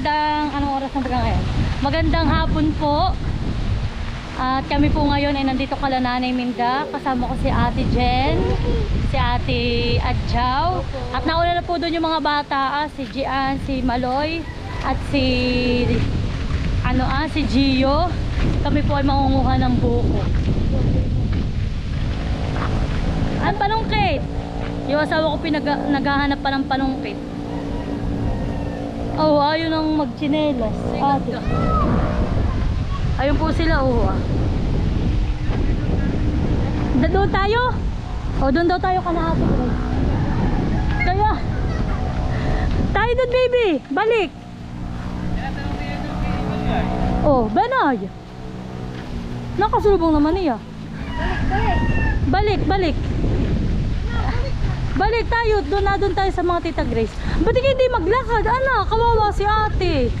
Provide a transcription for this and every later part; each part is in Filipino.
Magandang anong oras na ba ngayon? Magandang hapon po. At kami po ngayon ay nandito kala Nanay Minda. Kasama ko si Ate Jen, si Ate Adjaw. At nauna na po doon yung mga bata, ah, si Gian, si Maloy, at si ano ah, si Gio. Kami po ay mangunguha ng buko. Ang panungkit. Yung asawa ko pinag naghahanap pa ng panungkit. Oh, ayun ang magchinelas. Ate. Ayun po sila, oh. ah. Doon tayo? O, doon daw tayo ate. Kaya, tayo doon, baby. Balik. Oh, Benay. Nakasulubong naman niya. Balik, balik. Balik tayo, doon na doon tayo sa mga tita Grace. Ba't hindi maglakad? Anak, kawawa si ate.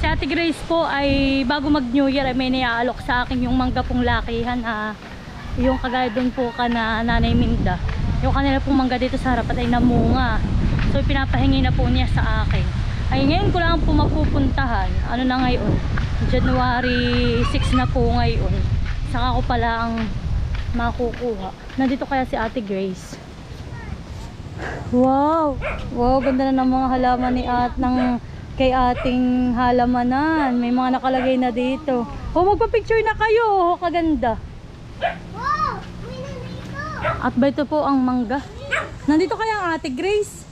Si ate Grace po ay bago mag New Year ay may niaalok sa akin yung mangga pong lakihan ha. Yung kagaya doon po ka na nanay Minda. Yung kanila pong mangga dito sa harapat ay namunga. So pinapahingi na po niya sa akin. Ay ngayon ko lang po mapupuntahan. Ano na ngayon? January 6 na po ngayon. Saka ko pala ang makukuha. Nandito kaya si Ate Grace. Wow! Wow, ganda na ng mga halaman ni at ng kay ating halamanan. May mga nakalagay na dito. Oh, magpa-picture na kayo. Oh, kaganda. Wow! At ba ito po ang mangga? Nandito kaya ang Ate Grace?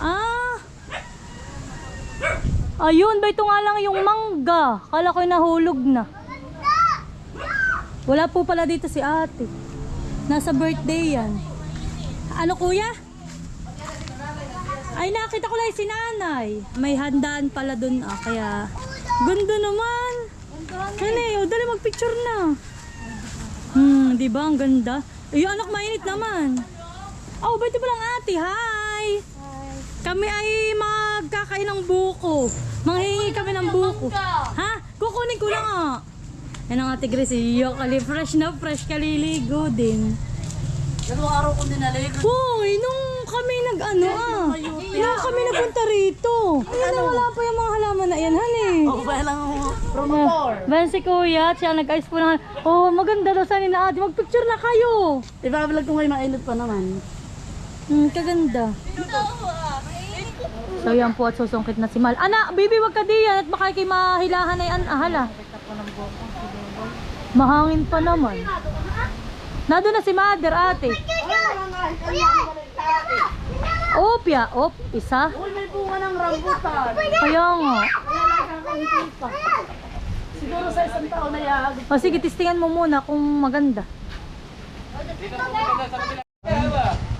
Ah! Ayun, ba ito nga lang yung mangga? Kala ko nahulog na. Wala po pala dito si ate. Nasa birthday yan. Ano kuya? Ay nakita ko lang si nanay. May handaan pala dun ah. Kaya ganda naman. Ano eh, dali magpicture na. Hmm, di ba ang ganda? Ay, anak mainit naman. Oh, ba't ba lang ate? Hi! Kami ay magkakain ng buko. Manghihingi kami ng buko. Ha? Kukunin ko lang ah. Yan ang ate Grace. Iyo, kali fresh na fresh kaliligo din. Dalawang araw ko dinaligo. Hoy, nung kami nag ano ah. Nung kami nagpunta rito. Na wala pa yung mga halaman na yan, han eh. Ako ba lang promotor? Ben si kuya, at siya nag-ayos po ng, oh maganda daw sana na ate, magpicture na kayo. Ibabalag ko ngayon mainit pa naman. Hmm, kaganda. So yan po at susungkit na si Mal. Ana, baby wag ka diyan at baka kay mahilahan ay an ahala. Mahangin pa naman. Nado na si mother ate. Opya, op, isa. Uy, may bunga ng rambutan. Kaya nga. Siguro sa isang taon na yag. O sige, testingan mo muna kung maganda.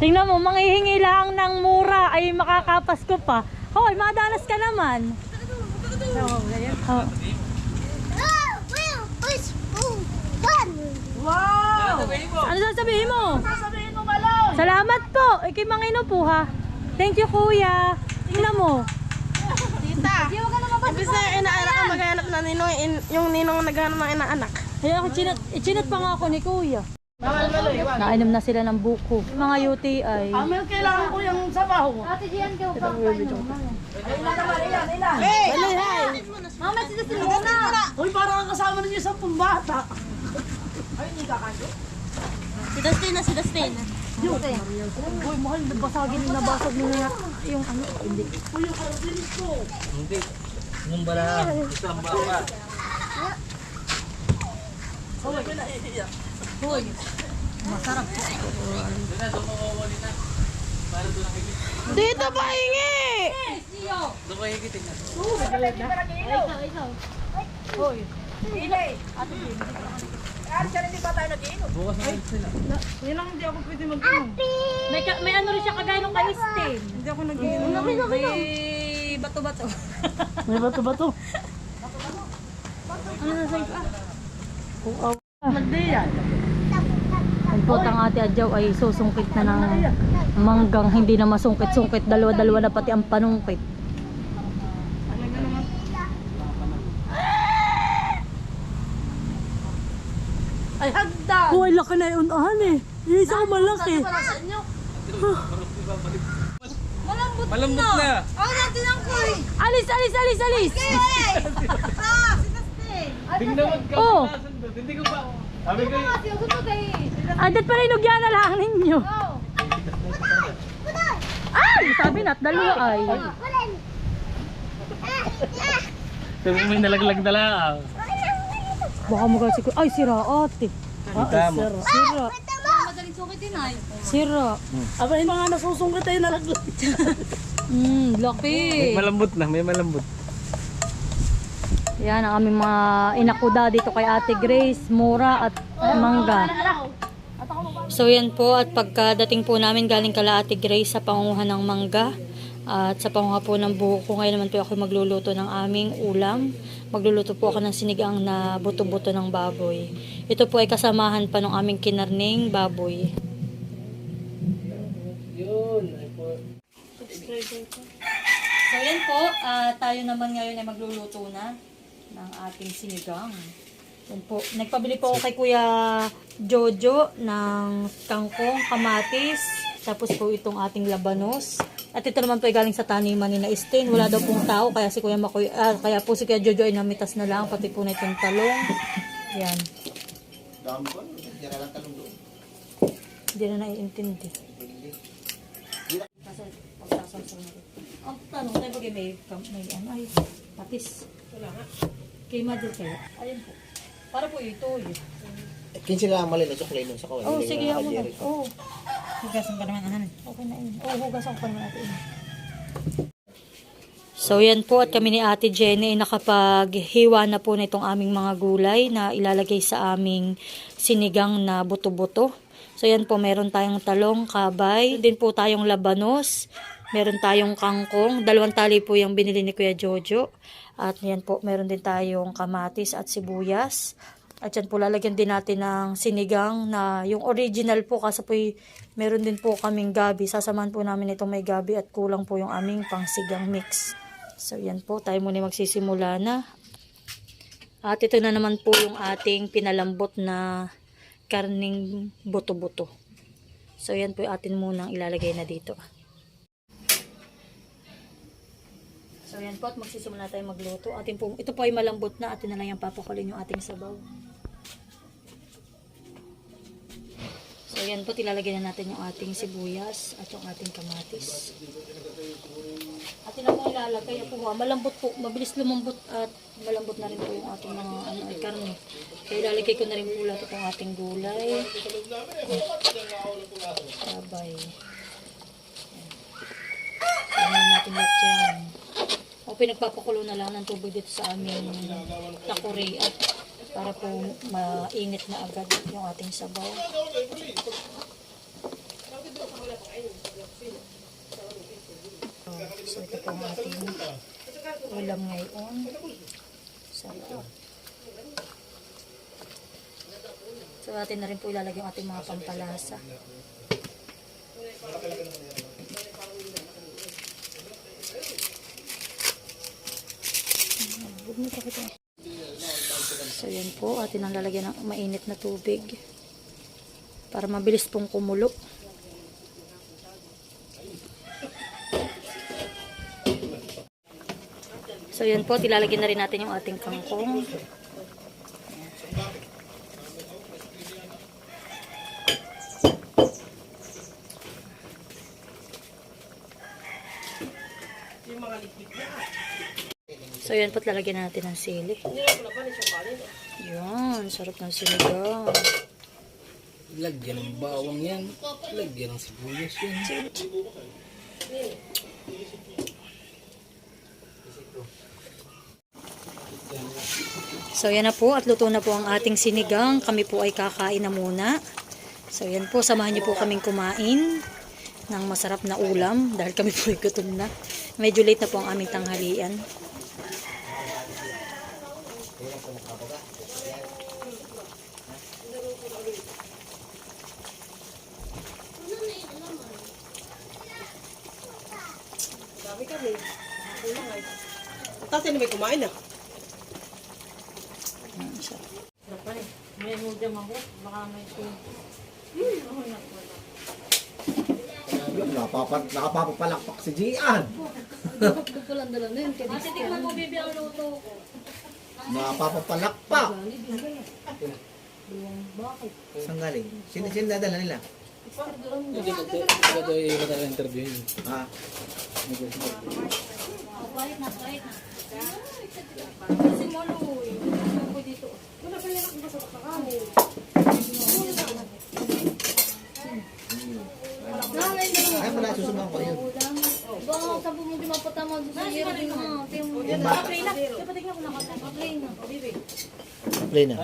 Tingnan mo, manghihingi lang ng mura ay makakapas ko pa. Hoy, madalas ka naman. Oh. Oh! Wow! Ano sasabihin mo? Sasabihin mo malo! Salamat po. Ikay mangino po ha. Thank you kuya. Tingnan mo. Tita! Ibig na inaanak ang maghanap na ninong, in- yung ninong naghanap ng inaanak. Ay ako chinat, ichinat pa nga ako ni kuya. Nainom na sila ng buko. Mga UTI. Amel, kailangan ko yung sabaw. Ate Gian, kayo pa Hey! Mama, sila sila muna. Uy, parang ang kasama ninyo sa pumbata. Si Dustin na, si Dustin. Uy, mahal, nabasagin, nabasag mo na yung ano. Hindi. Uy, yung kardinis ko. Yung bala, isang baba. Oh, may naiiyak. Masarap. Dito pa hingi! Doon ko higitin na. Bukas na sila. Yan lang hindi ako pwede mag-inom. May, ka- may ano rin siya kagaya ng kanistin. Hindi ako nag-inom. May bato-bato. May bato-bato. Ano na sa'yo? Ah. Magdiyan. Ang putang ate Adjaw ay susungkit na ng manggang hindi na masungkit-sungkit. Dalawa-dalawa na pati ang panungkit. Ay, hagda! Hoy, laki na yung unahan eh. Yung isa ko malaki. Malambot na. Alis, alis, alis, alis. Tingnan mo ka. Oh, Hindi ko pa. Sabi ko, adat pa rin ugyan na lang ninyo. Ay, sabi na, dalawa ay. Sabi mo may nalaglag na lang. Baka mo kasi, ay, sira ate. Ah, Kita ay, mo. sira. Sira. Sira. Aba, yung mga nasusungkit tayo nalaglag. Hmm, laki. May malambot na, may malambot. Yan ang aming mga inakuda dito kay Ate Grace, Mura at Mangga. So yan po at pagkadating po namin galing kala Ate Grace sa pangunguhan ng mangga at sa pangunguha po ng buko ngayon naman po ako magluluto ng aming ulam. Magluluto po ako ng sinigang na buto-buto ng baboy. Ito po ay kasamahan pa ng aming kinarning baboy. So yan po, ah, tayo naman ngayon ay magluluto na ng ating sinigang. Yan po. Nagpabili po ako kay Kuya Jojo ng kangkong, kamatis, tapos po itong ating labanos. At ito naman po ay galing sa taniman ni na Estin. Wala daw pong tao, kaya si Kuya Makoy, ah, kaya po si Kuya Jojo ay namitas na lang, pati po na itong talong. Yan. Hindi na naiintindi. Kasi pagsasamsam na rin. Ang tanong, tayo bagay may, may ano, ay, patis. Wala nga. Kay Mother kaya. Ayun po. Para po ito yun. Kinsi ka mali na suklay nun sa kawan. Oh, sige, ako na. Jerry. Oh. Hugasan pa naman, ahan. Okay na yun. Oh, hugasan pa naman natin. So yan po at kami ni Ate Jenny ay nakapaghiwa na po nitong aming mga gulay na ilalagay sa aming sinigang na buto-buto. So yan po, meron tayong talong, kabay, din po tayong labanos, meron tayong kangkong, dalawang tali po yung binili ni Kuya Jojo. At yan po, meron din tayong kamatis at sibuyas. At yan po, lalagyan din natin ng sinigang na yung original po kasi po meron din po kaming gabi. Sasamahan po namin itong may gabi at kulang po yung aming pangsigang mix. So yan po, tayo muna magsisimula na. At ito na naman po yung ating pinalambot na karning buto-buto. So yan po atin munang ilalagay na dito. So yan po at magsisimula tayo magluto. Atin po, ito po ay malambot na. Atin na lang yung papakulin yung ating sabaw. So yan po, tilalagay na natin yung ating sibuyas at yung ating kamatis. Atin na po ilalagay po. ha. Malambot po, mabilis lumambot at malambot na rin po yung ating mga ano, ay karne. Kaya ilalagay ko na rin po lahat itong ating gulay. Sabay. Ayan natin lahat yan. Pinagpapakulo na lang ng tubig dito sa aming takuri at para po mainit na agad yung ating sabaw. So ito po ang ating ulam ngayon. Sarap. So atin na rin po ilalagay yung ating mga pampalasa. Huwag mo sakit eh. So yan po, atin ang lalagyan ng mainit na tubig para mabilis pong kumulo. So yan po, tilalagyan na rin natin yung ating kangkong. So yan po, lalagyan natin ng sili. Yan, sarap ng sinigang. Lagyan ng bawang yan. Lagyan ng sibuyas yan. So yan na po at luto na po ang ating sinigang. Kami po ay kakain na muna. So yan po, samahan niyo po kaming kumain ng masarap na ulam dahil kami po ay gutom na. Medyo late na po ang aming tanghalian. Tapos yun may kumain ah. Ayan siya. May Nag-modem ako. Baka may Nakapapat, nakapapapalakpak si Gian. Ate, tikman mo, baby, ang luto. Nakapapapalakpak. Saan galing? Sino, sino dadala nila? Hindi ko ito yung interview yun. Ha? Balik na, balik na. Kasi maluwi. Ako dito. Ay, wala, susunod ko yun. Baka sa bumuli mapatama doon sa ka rin mo. Yung bata. Play na. Kapatid na ko nakapag-play na. Play na.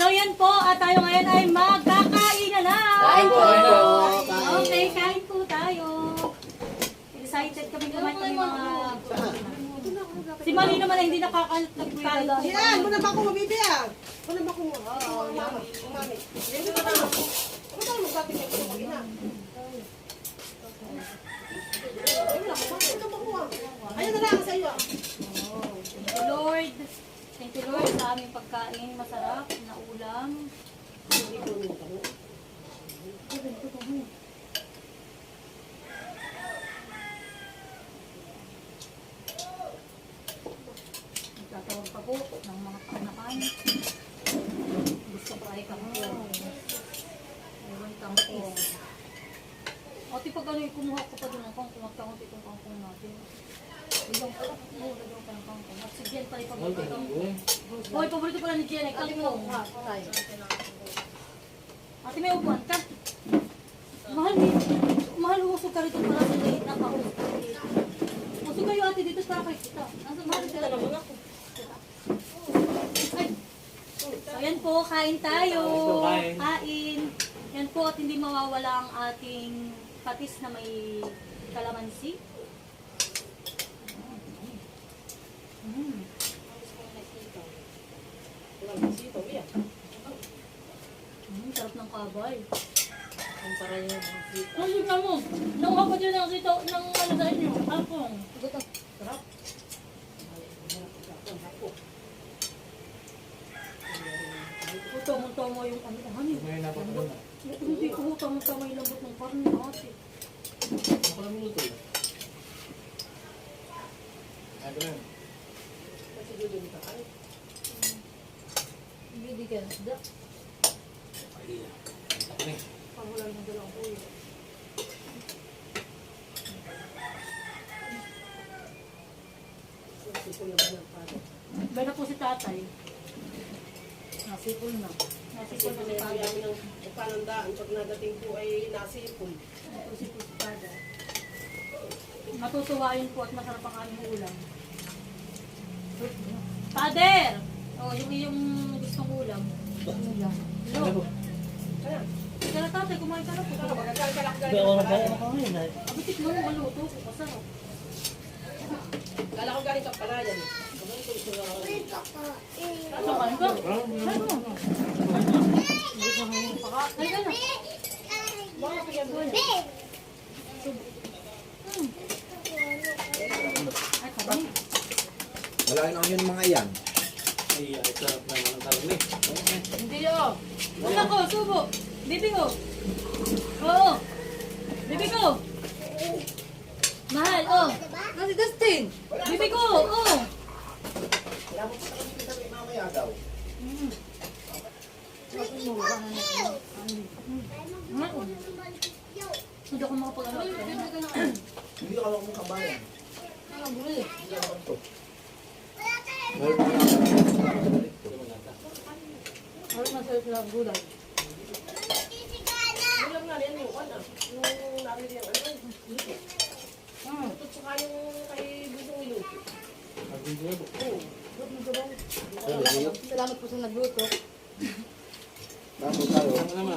So yan po, at tayo ngayon ay magkakainan na! Kain po! Okay, kain po tayo. Excited kami kumain kami mga... Si Mali naman ay hindi nakakain nagkain. Yan, muna ba ako mabibiyag? Muna ba ako ah, umami? Umami. Hindi ka na. Ano tayo magkapit ng ito mag-ina? Ayun na lang sa iyo. Thank you Lord. Thank you Lord sa aming pagkain. Masarap na ulam. Nagtatawag pa po ng mga paanakan. Gusto ko ay kamo. Ewan tamis. Ate, pag ano, kumuha ko pa doon ang kangkong at kaunti itong kangkong natin. Ilang pa, oo, lagyan pa ng kangkong. At si Jen yung paborito ng kangkong. Hoy, paborito pala ni Jen ay kangkong. Ate, may upuan ka. Mahal ni, mahal usog ka rito para sa liit na kahus. Usog kayo ate dito para kay kita. Nasa mahal ka naman ako. Ay. So, yan po, kain tayo. Kain. Yan po, at hindi mawawala ang ating patis na may kalamansi. Mm. Mm, sarap ng kabay. Ang sarap yung sito. Ang sito mo. Nakuha ko din ng sito ng ano sa inyo. Apong. Sarap. Utang-utama yung ano. Hani. May napapagod na. Hindi ko utang-utama yung lambot ng karne ate. Ako lang minuto yun. Ay, ko lang. Hindi ka nasda. Ay, ako na eh. Pangulan ng dalawang kuya. Ba na po si tatay? Nasipol na. Nasipol na si tatay. Panandaan, pag nadating po ay nasipon. Matutuwain po at masarap ang aming ulam. Father! Oh, yung iyong gustong ulam. Ulam. Hello. Teka na tatay, kumain ka na po. Hindi ako nagkaya ako ngayon. ay. Abitik mo, maluto ko. Masarap. Kala ko galing ka pala yan. Saan ka? Saan ka? Halika na. Ay, kami. Wala na yun mga yan. Ay, ay, sarap naman ang. Okay. Hindi oh. Basta ko, subo. Bibi ko. Oo. Bibi ko. Mahal, oh. Kasi Dustin. Bibi ko, oh. Hindi ako makapag-ano. Hindi ka lang mong kabayan. Harap na sarap na gulay. Ulam nga yan yung ano, yung nabili yung ano. Hmm. Tsaka yung kay Busong Iluto. Salamat po sa nagluto. Tapos tayo. Ano naman?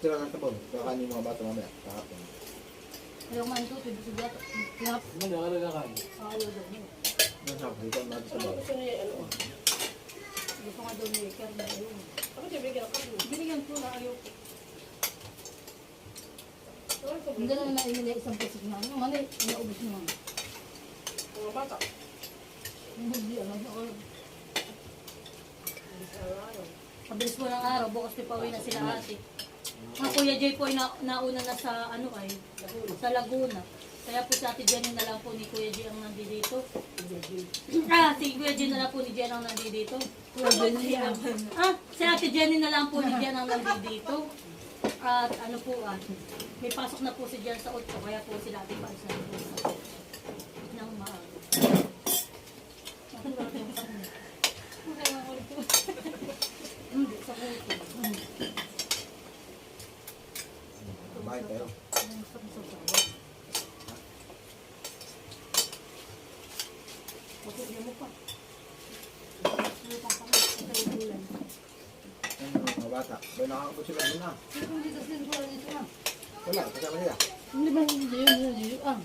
Sila ng tabon. Kakain yung mga bata mamaya. Kahapon. Ayaw man ito, tibo sa gato. Pinap, Ano ano daw kain? ayaw daw? Dito ang natin sa Ano bawah. gusto niya ano? Gusto nga daw niya, kaya na ayaw. Ako siya bigyan ako. Binigyan ko na ayaw ko. Hindi na naman inila isang pusik na. Ano man eh, inaubos mo. Mga bata. Hindi, ano, ano. Pabilis mo ng araw, bukas di pauwi na sila ate. Ang Kuya Jay po ay na, nauna na sa ano ay, sa Laguna. Kaya po si Ate Jenny na lang po ni Kuya Jay ang nandito. ah, si Kuya Jay na lang po ni Jen ang nandito. Kuya Jenny Ah, si Ate Jenny na lang po ni Jen ang nandito. At ano po ah, may pasok na po si Jen sa 8, kaya po sila Ate Paz na po sa ng maaga. Hindi, sa kuto. Bahay tayo. Pagkakaya mo pa. Ano pa pa? Ang tayo bulan. Ano, mga bata. Bay, nakakabot sila ano na. Pero kung dito sin ko dito na. Wala, kasama nila. Hindi ba hindi yun yun yun ah.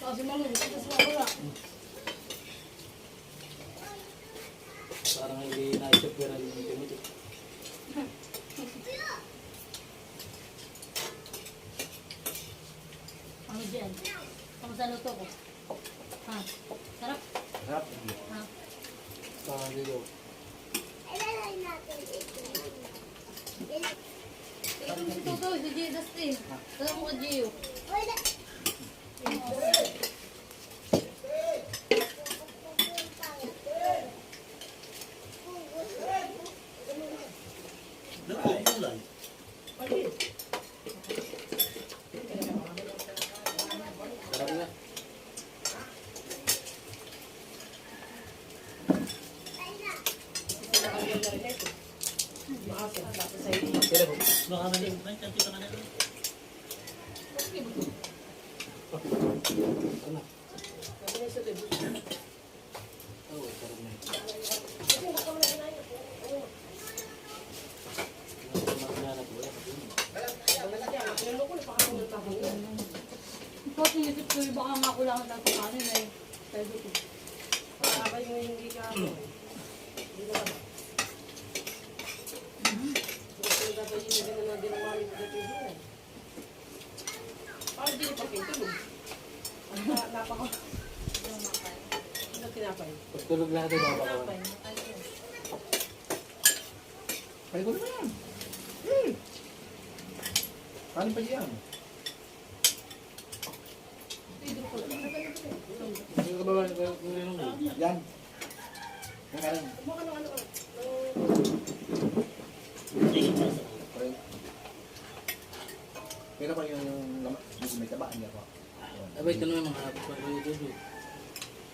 Kasi malo, dito sa wala. Parang hindi naisip ko rin yung gamit. eh. Ano dyan? Kamusta luto ko? Ha? Sarap? Sarap. Ha? Parang dito. Ito si Toto, si Gio Dusty. Tala mo ka Gio. Sarap na. Kaya po. Ano? Oo, sarap na. Ipot yung isip ko, baka makulangan ng kanin eh. Sabi ko. Para yung hindi ka. Hindi ka ba? Gusto ko dapat yung hindi na din ang mami ko dito yun. Parang di pa kayo tulog. Na- Napaka. Ano tinapay? Pagtulog lahat ay babakawan. Tinapay. Kaya ko naman yan. Hmm. Kanin pa diyan. Hindi ka ba ba nung Yan. Yan kanin. Kumuha ng ano. Pare. Pero pa yung yung lama- yung may taba niya pa. Abay, ito naman mga hapos pa.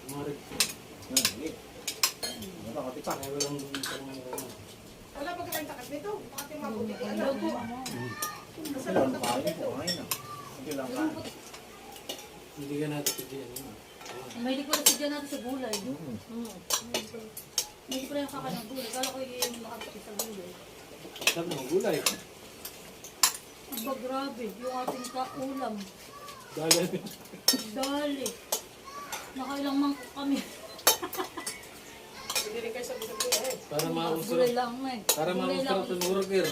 Mga rin. Yan, sige. Ano ba, kati pa. Kaya walang isang mga Wala pa kayong takas nito. Bakit yung mabuti ano? Po ngayon ah. Hindi lang kain. Hindi ka natin pagdiyan yun. Mahilig ko na si Jan natin sa gulay. Mm. Hmm. Hindi ko na yung kaka ng gulay. Kala ko yung makapit sa gulay. Sabi mo, gulay. Aba, grabe. Yung ating kaulam. Dahil Dali. Nakailang mangkok kami. Hindi rin kayo sabi-sabi ko eh. para mausap. lang eh. Para mausap sa burger.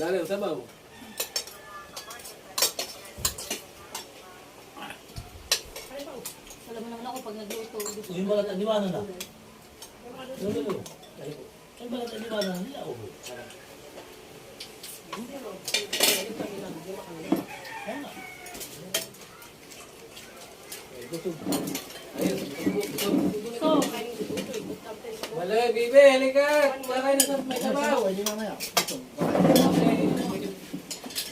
Ang sabaw. Alam mo naman ako pag nagluto. gusto Yung balat, ano na? Yung dulo. Ay po. Ay ba di ba na nila o? Eh, Busog. Ayun, busog. Malay, bibi, halika. Kakain na sa may sabaw. Ay, di mamaya. Ito.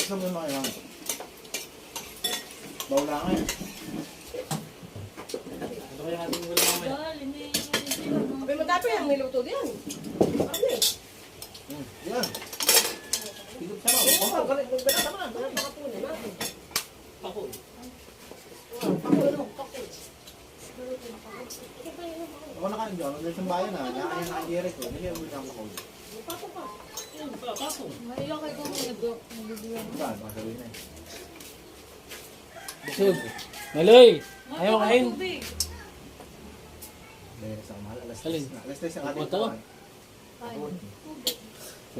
Gusto mo yung mga yan. Bawla nga eh. Ano kaya ating wala mamaya? Hindi. Sabi mo dati ang niluto din. Ano eh? Yan. Higop sa Oo, galit galit naman. Galit puno natin. Pako. Pakulo, pakulo. Ako nakain dyan. Ano sa bayan ah. Nakain na kay ko. Hindi mo siyang makawin. Pato pa. Yung pa, pako. Mailang kayo kung nag-nagdulang. Saan? Sabihin na eh. Busog. Malay, ayaw kain. Tubig. Dahil sa mahal. Alas Alin? 10 na. Alas 10 ang ating. Ako.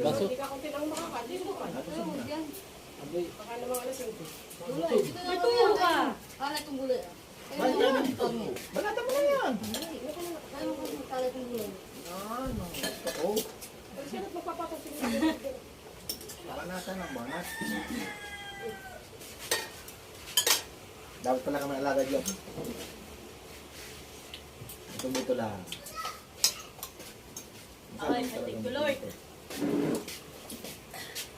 Baso. Hindi ka kung tinang makakain. Hindi ko kain. Baka naman alas 5. May turo ka. Bakit tayo nandito? Banata mo na yan. Ano? Oo. Kasi na't magpapatusin Banata ng banat. Dapat pala kami alaga dyan. Ito mo ito lang. Ay, thank you, Lord.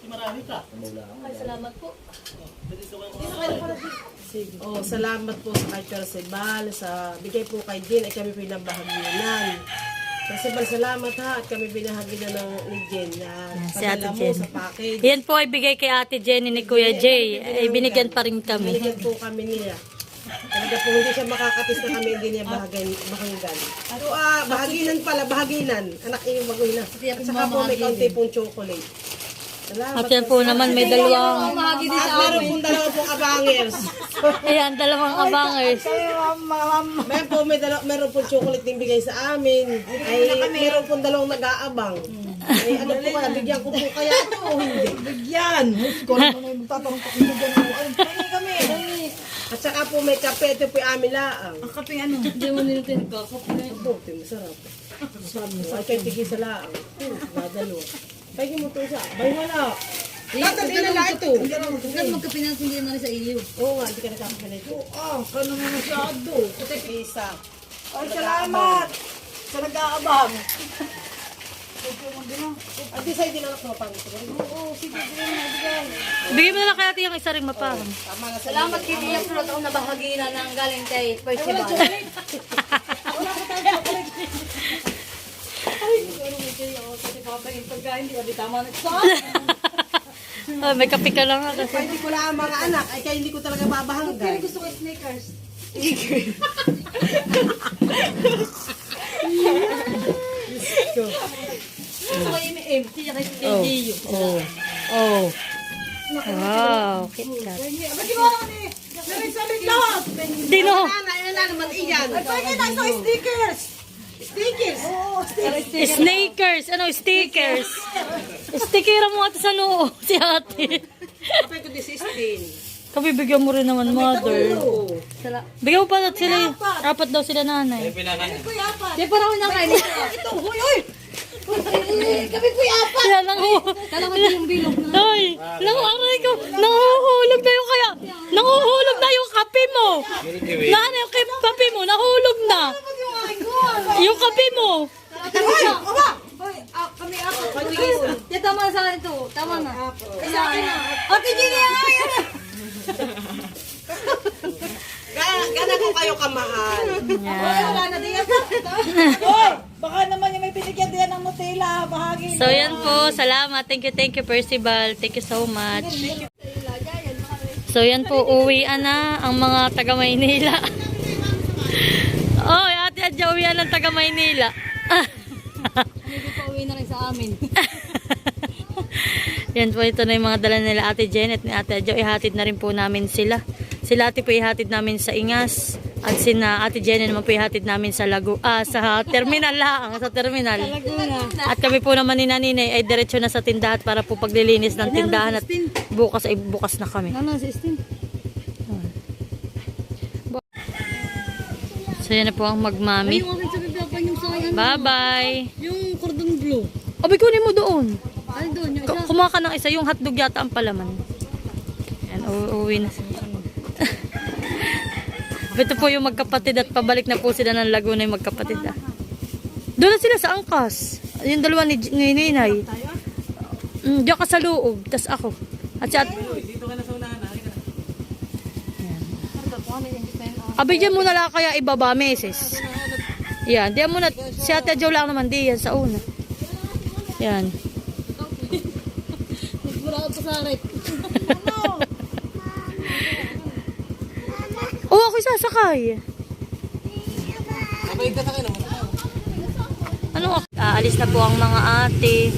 Marami ka. Ay, salamat po. Oh, salamat po sa kay Percival sa bigay po kay Jen ay kami pinabahaginan. Percival, salamat ha at kami binahaginan ng ni Jen na si Ate padala mo Jen. sa package. Yan po ay bigay kay Ate Jenny ni Kuya Jay. Ay binigyan pa rin kami. Binigyan po kami niya. Talaga po hindi siya makakapis na kami hindi niya bahagin, bahanggan. So, ah, bahaginan pala, bahaginan. Anak iyo maguhin na. At saka po may kaunti pong chocolate. At yan po naman may dalawang, At meron pong dalawa pong abangers. ayan, dalawang abangers. Meron po, may dalawa, meron pong chocolate din bigay sa amin. Ay, meron pong dalawang nag-aabang. Ay, ano po kaya, bigyan ko po kaya ito o hindi? Bigyan! Ikaw naman ay magtatanong kung dyan mo. Ay, At saka po may kape, ito po yung amin laang. Hindi mo nilutin ka. Kapag Ito, ito, masarap. Sabi mo, ay kayo tigil sa laang. Ito, Pagin mo ito sa, bay wala. Tatali na lang ito. Huwag magkapinansin din na rin sa iyo. Oo nga, hindi ka nakakapalit ito. ah, ka naman masyado. Ito, isa. Ay, salamat. Sa nag-aabang. At di sa'yo din anak mo pang ito. Bigay mo na lang kay Ate yung isa ring maparang. Tama na sa Salamat kay Tia Flot ako nabahagi na ng galing kay Percival. Ah, may kape ka lang ha kasi. Hindi ko lang ang mga anak, ay kaya hindi ko talaga babahanggan. Gusto ko sneakers. Gusto ko yung empty siya kay Gio. Oh. Oh. Wow, KitKat. Dino. Ana, yun na naman iyan. Ay, pwede na ito, stickers! Stickers! Oo, Snakers. Ano, stickers. Stickera mo ate sa noo. Si ate. Kapag ko this is. Kabibigyan mo rin naman, mother. Oo. Bigyan mo pa daw sila. Apat daw sila nanay. Di pa raw na kayo. Ito, huy, huy! Kami po yapa! Yan, nang Kala ko yung bilog na. Ay, nang aray ko. Nanguhulog na yung kaya. Nanguhulog na yung kape mo. Nana yung kape mo, nahulog na. Yung kape mo. Hoy! Oba! Hoy, ah, kami mo. Di tama na sa akin to. Tama na. Sa akin na. Ate Jenny, ay! Gana ko kayo kamahal. Wala na diyan. Baka naman yung may binigyan din ng Nutella. Bahagi. So yan po, salamat. Thank you, thank you Percival. Thank you so much. So yan po, uwian na ang mga taga sadya uwian ng taga Maynila. Hindi pa uwi na rin sa amin. Yan po, ito na yung mga dala nila Ate Janet ni Ate Adjo. Ihatid na rin po namin sila. Sila ate po ihatid namin sa Ingas. At sina Ate Janet naman po ihatid namin sa Lagu ah, sa terminal lang, sa terminal. Sa Laguna. At kami po naman ni Naninay ay diretso na sa tindahan para po paglilinis ng tindahan at bukas ay bukas na kami. Ano, 16? Sila na po ang magmami. Ay, yung yung sa. Bye-bye. Yung cordon blue. Abi, kunin mo doon. Ay, doon. Yung isa. Kumuha ka ng isa. Yung hotdog yata ang palaman. Yan, uuwi na sila. Ito po yung magkapatid at pabalik na po sila ng Laguna yung magkapatid. Ah. Doon na sila sa angkas. Yung dalawa ni, ni Ninay. Mm, diyan ka sa loob. Tapos ako. At si at... Abi, dyan muna lang kaya ibaba, meses. Yan, diyan muna. Si Ate Jo lang naman, di yan sa una. Yan. Wala ako sa right. Oo, ako sasakay. Ano? Aalis na po ang mga ate.